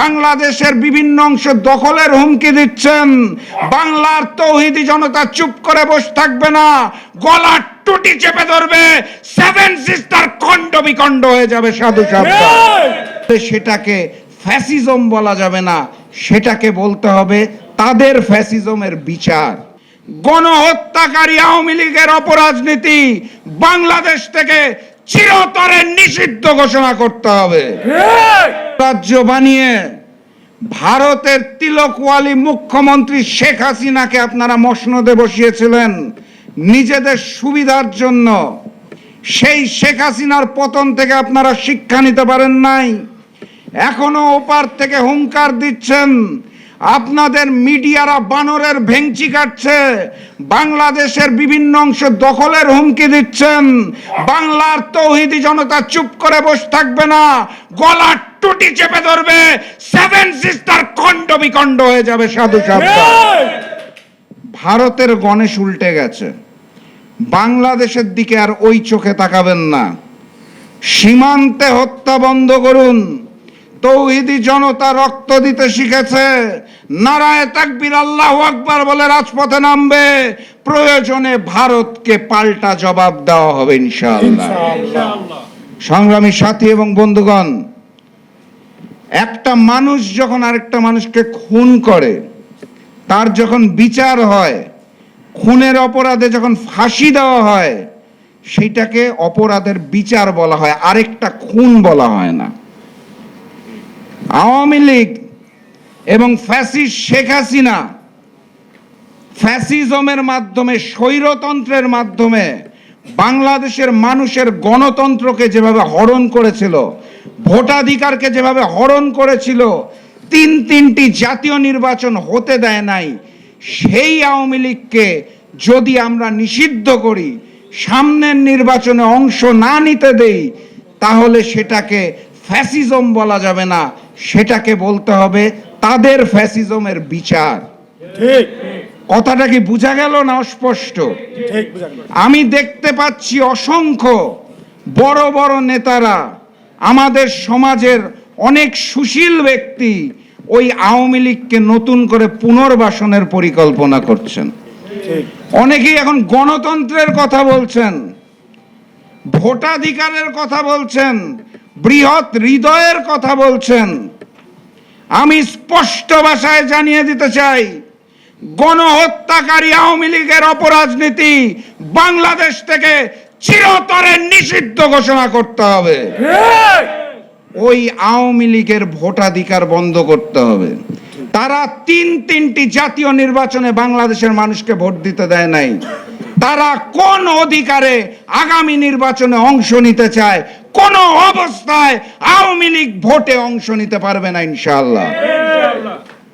বাংলাদেশের বিভিন্ন অংশ দখলের হুমকি দিচ্ছেন। বাংলার তৌহিদি জনতা চুপ করে বসে থাকবে না। গলার টুটি চেপে ধরবে। সেভেন সিস্টার খণ্ড বিখণ্ড হয়ে যাবে সাধু সেটাকে ফ্যাসিজম বলা যাবে না। সেটাকে বলতে হবে তাদের ফ্যাসিজমের বিচার। গণহত্যাকারী আওয়ামী লীগের অপরাজনীতি বাংলাদেশ থেকে চিরতরে নিষিদ্ধ ঘোষণা করতে হবে। রাজ্য বানিয়ে ভারতের তিলকওয়ালি মুখ্যমন্ত্রী শেখ হাসিনাকে আপনারা মসনদে বসিয়েছিলেন নিজেদের সুবিধার জন্য। সেই শেখ হাসিনার পতন থেকে আপনারা শিক্ষা নিতে পারেন নাই। এখনও ওপার থেকে হুঙ্কার দিচ্ছেন। আপনাদের মিডিয়ারা বানরের ভেংচি কাটছে। বাংলাদেশের বিভিন্ন অংশ দখলের হুমকি দিচ্ছেন। বাংলার তৌহিদি জনতা চুপ করে বসে থাকবে না। গলার টুটি চেপে ধরবে। সেভেন সিস্টার খণ্ড বিখণ্ড হয়ে যাবে সাধু ভারতের গণেশ উল্টে গেছে। বাংলাদেশের দিকে আর ওই চোখে তাকাবেন না। সীমান্তে হত্যা বন্ধ করুন। তৌহিদি জনতা রক্ত দিতে শিখেছে। নারায় তাকবীর আল্লাহ আকবার বলে রাজপথে নামবে। প্রয়োজনে ভারতকে পাল্টা জবাব দেওয়া হবে ইনশাআল্লাহ। সংগ্রামী সাথী এবং বন্ধুগণ একটা মানুষ যখন আরেকটা মানুষকে খুন করে, তার যখন বিচার হয়, খুনের অপরাধে যখন ফাঁসি দেওয়া হয় সেটাকে অপরাধের বিচার বলা হয়, আরেকটা খুন বলা হয় না। আওয়ামী লীগ এবং ফ্যাসিস্ট শেখ হাসিনা ফ্যাসিজমের মাধ্যমে, স্বৈরতন্ত্রের মাধ্যমে বাংলাদেশের মানুষের গণতন্ত্রকে যেভাবে হরণ করেছিল ভোটাধিকারকে যেভাবে হরণ করেছিল তিন তিনটি জাতীয় নির্বাচন হতে দেয় নাই সেই আওয়ামী লীগকে যদি আমরা নিষিদ্ধ করি সামনের নির্বাচনে অংশ না নিতে দেই তাহলে সেটাকে ফ্যাসিজম বলা যাবে না সেটাকে বলতে হবে তাদের ফ্যাসিজমের বিচার। ঠিক। কথাটা কি বোঝা গেল না অস্পষ্ট। আমি দেখতে পাচ্ছি অসংখ্য বড় বড় নেতারা আমাদের সমাজের অনেক সুশীল ব্যক্তি ওই আওয়ামী লীগকে নতুন করে পুনর্বাসনের পরিকল্পনা করছেন। অনেকেই এখন গণতন্ত্রের কথা বলছেন ভোটাধিকারের কথা বলছেন বৃহৎ হৃদয়ের কথা বলছেন। আমি স্পষ্ট ভাষায় জানিয়ে দিতে চাই গণহত্যাকারী আওয়ামী লীগের অপরাজনীতি বাংলাদেশ থেকে চিরতরে নিষিদ্ধ ঘোষণা করতে হবে। ওই আওয়ামী লীগের ভোটাধিকার বন্ধ করতে হবে। তারা তিন তিনটি জাতীয় নির্বাচনে বাংলাদেশের মানুষকে ভোট দিতে দেয় নাই। তারা কোন অধিকারে আগামী নির্বাচনে অংশ নিতে চায় কোন অবস্থায় আওয়ামী লীগ ভোটে অংশ নিতে পারবে না ইনশাআল্লাহ।